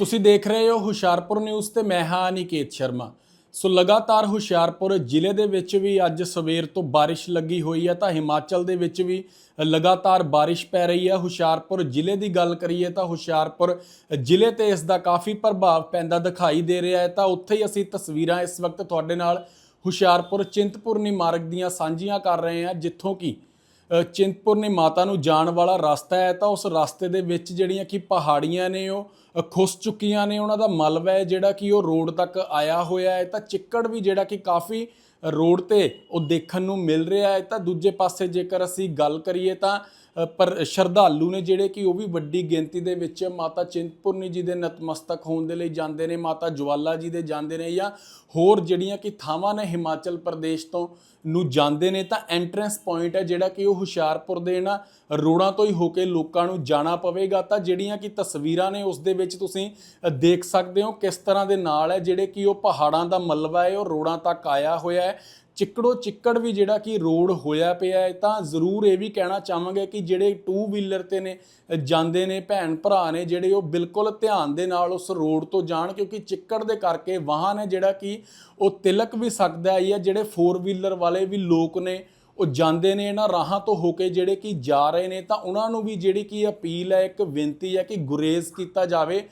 ਤੁਸੀਂ ਦੇਖ ਰਹੇ ਹੋ ਹੁਸ਼ਿਆਰਪੁਰ ਨਿਊਜ਼ ਤੇ ਮੈਂ ਹਾਂ ਅਨਿਕੇਤ ਸ਼ਰਮਾ। ਸੋ ਲਗਾਤਾਰ ਹੁਸ਼ਿਆਰਪੁਰ ਜ਼ਿਲ੍ਹੇ ਦੇ ਵਿੱਚ ਵੀ ਅੱਜ ਸਵੇਰ ਤੋਂ ਬਾਰਿਸ਼ ਲੱਗੀ ਹੋਈ ਹੈ ਤਾਂ ਹਿਮਾਚਲ ਦੇ ਵਿੱਚ ਵੀ ਲਗਾਤਾਰ ਬਾਰਿਸ਼ ਪੈ ਰਹੀ ਹੈ। ਹੁਸ਼ਿਆਰਪੁਰ ਜ਼ਿਲ੍ਹੇ ਦੀ ਗੱਲ ਕਰੀਏ ਤਾਂ ਹੁਸ਼ਿਆਰਪੁਰ ਜ਼ਿਲ੍ਹੇ ਤੇ ਇਸ ਦਾ ਕਾਫੀ ਪ੍ਰਭਾਵ ਪੈਂਦਾ ਦਿਖਾਈ ਦੇ ਰਿਹਾ ਹੈ। ਤਾਂ ਉੱਥੇ ਹੀ ਅਸੀਂ ਤਸਵੀਰਾਂ ਇਸ ਵਕਤ ਤੁਹਾਡੇ ਨਾਲ ਹੁਸ਼ਿਆਰਪੁਰ ਚਿੰਤਪੁਰਨੀ ਮਾਰਗ ਦੀਆਂ ਸਾਂਝੀਆਂ ਕਰ ਰਹੇ ਹਾਂ, ਜਿੱਥੋਂ ਕਿ ਚਿੰਤਪੁਰਨੀ ਮਾਤਾ ਨੂੰ ਜਾਣ ਵਾਲਾ ਰਸਤਾ ਹੈ। ਤਾਂ ਉਸ ਰਸਤੇ ਦੇ ਵਿੱਚ ਜਿਹੜੀਆਂ ਕਿ ਪਹਾੜੀਆਂ ਨੇ ਉਹ ਖੁੱਸ ਚੁੱਕੀਆਂ ਨੇ ਉਹਨਾਂ ਦਾ ਮਲਬਾ ਹੈ, ਜਿਹੜਾ ਕਿ ਉਹ ਰੋਡ ਤੱਕ ਆਇਆ ਹੋਇਆ ਹੈ। ਤਾਂ ਚਿੱਕੜ ਵੀ ਜਿਹੜਾ ਕਿ ਕਾਫੀ ਰੋਡ ਤੇ ਉਹ ਦੇਖਣ ਨੂੰ ਮਿਲ ਰਿਹਾ ਹੈ। ਤਾਂ ਦੂਜੇ ਪਾਸੇ ਜੇਕਰ ਅਸੀਂ ਗੱਲ ਕਰੀਏ ਤਾਂ ਪਰ ਸ਼ਰਧਾਲੂ ਨੇ ਜਿਹੜੇ ਕਿ ਉਹ ਵੀ ਵੱਡੀ ਗਿਣਤੀ ਦੇ ਵਿੱਚ ਮਾਤਾ ਚਿੰਤਪੁਰਨੀ ਜੀ ਦੇ ਨਤਮਸਤਕ ਹੋਣ ਦੇ ਲਈ ਜਾਂਦੇ ਨੇ, ਮਾਤਾ ਜਵਾਲਾ ਜੀ ਦੇ ਜਾਂਦੇ ਨੇ ਜਾਂ ਹੋਰ ਜਿਹੜੀਆਂ ਕਿ ਥਾਵਾਂ ਨੇ ਹਿਮਾਚਲ ਪ੍ਰਦੇਸ਼ ਤੋਂ ਨੂੰ ਜਾਂਦੇ ਨੇ, ਤਾਂ ਐਂਟਰੈਂਸ ਪੁਆਇੰਟ ਹੈ ਜਿਹੜਾ ਕਿ ਉਹ ਹੁਸ਼ਿਆਰਪੁਰ ਦੇ ਇਹਨਾਂ ਰੋਡਾਂ ਤੋਂ ਹੀ ਹੋ ਕੇ ਲੋਕਾਂ ਨੂੰ ਜਾਣਾ ਪਵੇਗਾ। ਤਾਂ ਜਿਹੜੀਆਂ ਕਿ ਤਸਵੀਰਾਂ ਨੇ ਉਸ ਦੇ ਵਿੱਚ ਤੁਸੀਂ ਦੇਖ ਸਕਦੇ ਹੋ ਕਿਸ ਤਰ੍ਹਾਂ ਦੇ ਨਾਲ ਹੈ, ਜਿਹੜੇ ਕਿ ਉਹ ਪਹਾੜਾਂ ਦਾ ਮਲਬਾ ਹੈ, ਉਹ ਰੋਡਾਂ ਤੱਕ ਆਇਆ ਹੋਇਆ ਹੈ। ਚਿੱਕੜੋ ਚਿੱਕੜ ਵੀ ਜਿਹੜਾ ਕਿ ਰੋਡ ਹੋਇਆ ਪਿਆ ਹੈ, ਤਾਂ ਜ਼ਰੂਰ ਇਹ ਵੀ ਕਹਿਣਾ ਚਾਹਾਂਗੇ ਕਿ ਜਿਹੜੇ ਟੂ ਵੀਲਰ ਤੇ ਨੇ ਜਾਂਦੇ ਨੇ, ਭੈਣ ਭਰਾ ਨੇ, ਜਿਹੜੇ ਉਹ ਬਿਲਕੁਲ ਧਿਆਨ ਦੇ ਨਾਲ ਉਸ ਰੋਡ ਤੋਂ ਜਾਣ, ਕਿਉਂਕਿ ਚਿੱਕੜ ਦੇ ਕਰਕੇ ਵਾਹਨ ਹੈ ਜਿਹੜਾ ਕਿ ਉਹ ਤਿਲਕ ਵੀ ਸਕਦਾ ਹੈ ਜਾਂ ਜਿਹੜੇ ਫੋਰ ਵੀਲਰ ਵਾਲੇ ਵੀ ਲੋਕ ਨੇ ਉਹ ਜਾਂਦੇ ਨੇ ਇਹਨਾਂ ਰਾਹਾਂ ਤੋਂ ਹੋ ਕੇ ਜਿਹੜੇ ਕਿ ਜਾ ਰਹੇ ਨੇ, ਤਾਂ ਉਹਨਾਂ ਨੂੰ ਵੀ ਜਿਹੜੀ ਕਿ ਅਪੀਲ ਹੈ, ਇੱਕ ਬੇਨਤੀ ਹੈ ਕਿ ਗੁਰੇਜ਼ ਕੀਤਾ ਜਾਵੇ।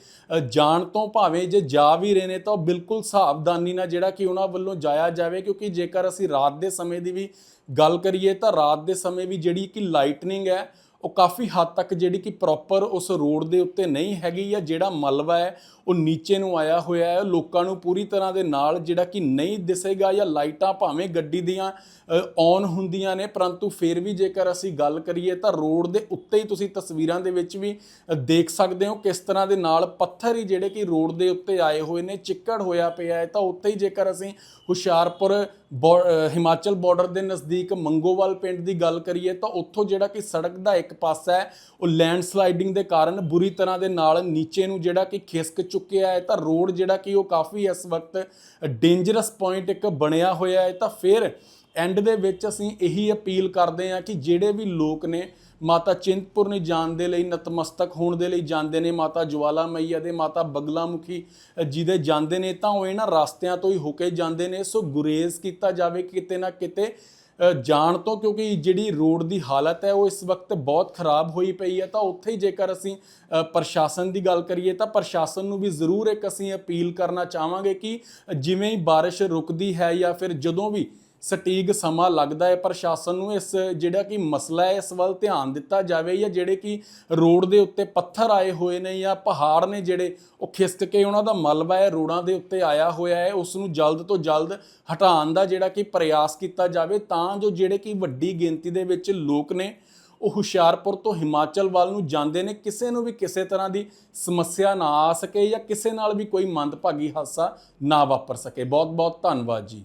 ਜਾਣ ਤੋਂ ਭਾਵੇਂ ਜੇ ਜਾ ਵੀ ਰਹੇ ਨੇ, ਤਾਂ ਉਹ ਬਿਲਕੁਲ ਸਾਵਧਾਨੀ ਨਾਲ ਜਿਹੜਾ ਕਿ ਉਹਨਾਂ ਵੱਲੋਂ ਜਾਇਆ ਜਾਵੇ, ਕਿਉਂਕਿ ਜੇਕਰ ਅਸੀਂ ਰਾਤ ਦੇ ਸਮੇਂ ਦੀ ਵੀ ਗੱਲ ਕਰੀਏ, ਤਾਂ ਰਾਤ ਦੇ ਸਮੇਂ ਵੀ ਜਿਹੜੀ ਕਿ ਲਾਈਟਨਿੰਗ ਹੈ ਉਹ ਕਾਫੀ ਹੱਦ ਤੱਕ ਜਿਹੜੀ ਕਿ ਪ੍ਰੋਪਰ ਉਸ ਰੋਡ ਦੇ ਉੱਤੇ ਨਹੀਂ ਹੈਗੀ ਜਾਂ ਜਿਹੜਾ ਮਲਵਾ ਹੈ, ਉਹ ਨੀਚੇ ਨੂੰ ਆਇਆ ਹੋਇਆ ਹੈ। ਲੋਕਾਂ ਨੂੰ ਪੂਰੀ ਤਰ੍ਹਾਂ ਦੇ ਨਾਲ ਜਿਹੜਾ ਕਿ ਨਹੀਂ ਦਿਸੇਗਾ ਜਾਂ ਲਾਈਟਾਂ ਭਾਵੇਂ ਗੱਡੀ ਦੀਆਂ ਔਨ ਹੁੰਦੀਆਂ ਨੇ, ਪਰੰਤੂ ਫਿਰ ਵੀ ਜੇਕਰ ਅਸੀਂ ਗੱਲ ਕਰੀਏ ਤਾਂ ਰੋਡ ਦੇ ਉੱਤੇ ਹੀ ਤੁਸੀਂ ਤਸਵੀਰਾਂ ਦੇ ਵਿੱਚ ਵੀ ਦੇਖ ਸਕਦੇ ਹੋ ਕਿਸ ਤਰ੍ਹਾਂ ਦੇ ਨਾਲ ਪੱਥਰ ਹੀ ਜਿਹੜੇ ਕਿ ਰੋਡ ਦੇ ਉੱਤੇ ਆਏ ਹੋਏ ਨੇ, ਚਿੱਕੜ ਹੋਇਆ ਪਿਆ ਹੈ। ਤਾਂ ਉੱਥੇ ਹੀ ਜੇਕਰ ਅਸੀਂ ਹੁਸ਼ਿਆਰਪੁਰ ਹਿਮਾਚਲ ਬਾਰਡਰ ਦੇ ਨਜ਼ਦੀਕ ਮੰਗੋਵਾਲ ਪਿੰਡ ਦੀ ਗੱਲ ਕਰੀਏ ਤਾਂ ਉੱਥੋਂ ਜਿਹੜਾ ਕਿ ਸੜਕ ਦਾ ਇੱਕ ਪਾਸਾ ਹੈ, ਉਹ ਲੈਂਡ ਸਲਾਈਡਿੰਗ ਦੇ ਕਾਰਨ ਬੁਰੀ ਤਰ੍ਹਾਂ ਦੇ ਨਾਲ ਨੀਚੇ ਨੂੰ ਜਿਹੜਾ ਕਿ ਖਿਸਕ ਚੁੱਕਿਆ ਹੈ ਤਾਂ ਰੋਡ ਜਿਹੜਾ ਕਿ ਉਹ ਕਾਫੀ ਇਸ ਵਕਤ ਡੇਂਜਰਸ ਪੁਆਇੰਟ ਇੱਕ ਬਣਿਆ ਹੋਇਆ ਹੈ ਤਾਂ ਫਿਰ ਐਂਡ ਦੇ ਵਿੱਚ ਅਸੀਂ ਇਹੀ ਅਪੀਲ ਕਰਦੇ ਹਾਂ ਕਿ ਜਿਹੜੇ ਵੀ ਲੋਕ ਨੇ ਮਾਤਾ ਚਿੰਤਪੁਰਨੀ ਜਾਣ ਦੇ ਲਈ ਨਤਮਸਤਕ ਹੋਣ ਦੇ ਲਈ ਜਾਂਦੇ ਨੇ ਮਾਤਾ ਜਵਾਲਾ ਮਈਆ ਦੇ ਮਾਤਾ ਬਗਲਾਮੁਖੀ ਅ, ਜੀ ਦੇ ਜਾਂਦੇ ਨੇ ਤਾਂ ਉਹ ਇਹਨਾਂ ਰਸਤਿਆਂ ਤੋਂ ਹੀ ਹੋ ਕੇ ਜਾਂਦੇ ਨੇ। ਸੋ ਗੁਰੇਜ਼ ਕੀਤਾ ਜਾਵੇ ਕਿਤੇ ਨਾ ਕਿਤੇ ਜਾਣ ਤੋਂ ਕਿਉਂਕਿ ਜਿਹੜੀ ਰੋਡ ਦੀ ਹਾਲਤ ਹੈ ਉਹ ਇਸ ਵਕਤ ਬਹੁਤ ਖਰਾਬ ਹੋਈ ਪਈ ਹੈ। ਤਾਂ ਉੱਥੇ ਹੀ ਜੇਕਰ ਅਸੀਂ ਪ੍ਰਸ਼ਾਸਨ ਦੀ ਗੱਲ ਕਰੀਏ ਤਾਂ ਪ੍ਰਸ਼ਾਸਨ ਨੂੰ ਵੀ ਜ਼ਰੂਰ ਇੱਕ ਅਸੀਂ ਅਪੀਲ ਕਰਨਾ ਚਾਹਾਂਗੇ ਕਿ ਜਿਵੇਂ ਹੀ ਬਾਰਿਸ਼ ਰੁਕਦੀ ਹੈ ਜਾਂ ਫਿਰ ਜਦੋਂ ਵੀ ਸਟੀਕ ਸਮਾਂ ਲੱਗਦਾ ਹੈ ਪ੍ਰਸ਼ਾਸਨ ਨੂੰ ਇਸ ਜਿਹੜਾ ਕਿ ਮਸਲਾ ਹੈ, ਇਸ ਵੱਲ ਧਿਆਨ ਦਿੱਤਾ ਜਾਵੇ ਜਾਂ ਜਿਹੜੇ ਕਿ ਰੋਡ ਦੇ ਉੱਤੇ ਪੱਥਰ ਆਏ ਹੋਏ ਨੇ ਜਾਂ ਪਹਾੜ ਨੇ ਜਿਹੜੇ ਉਹ ਖਿਸਕ ਕੇ ਉਹਨਾਂ ਦਾ ਮਲਬਾ ਹੈ, ਰੋਡਾਂ ਦੇ ਉੱਤੇ ਆਇਆ ਹੋਇਆ ਹੈ, ਉਸ ਨੂੰ ਜਲਦ ਤੋਂ ਜਲਦ ਹਟਾਉਣ ਦਾ ਜਿਹੜਾ ਕਿ ਪ੍ਰਯਾਸ ਕੀਤਾ ਜਾਵੇ ਤਾਂ ਜੋ ਜਿਹੜੇ ਕਿ ਵੱਡੀ ਗਿਣਤੀ ਦੇ ਵਿੱਚ ਲੋਕ ਨੇ ਉਹ ਹੁਸ਼ਿਆਰਪੁਰ ਤੋਂ ਹਿਮਾਚਲ ਵੱਲ ਨੂੰ ਜਾਂਦੇ ਨੇ, ਕਿਸੇ ਨੂੰ ਵੀ ਕਿਸੇ ਤਰ੍ਹਾਂ ਦੀ ਸਮੱਸਿਆ ਨਾ ਆ ਸਕੇ ਜਾਂ ਕਿਸੇ ਨਾਲ ਵੀ ਕੋਈ ਮੰਦਭਾਗੀ ਹਾਦਸਾ ਨਾ ਵਾਪਰ ਸਕੇ। ਬਹੁਤ ਬਹੁਤ ਧੰਨਵਾਦ ਜੀ।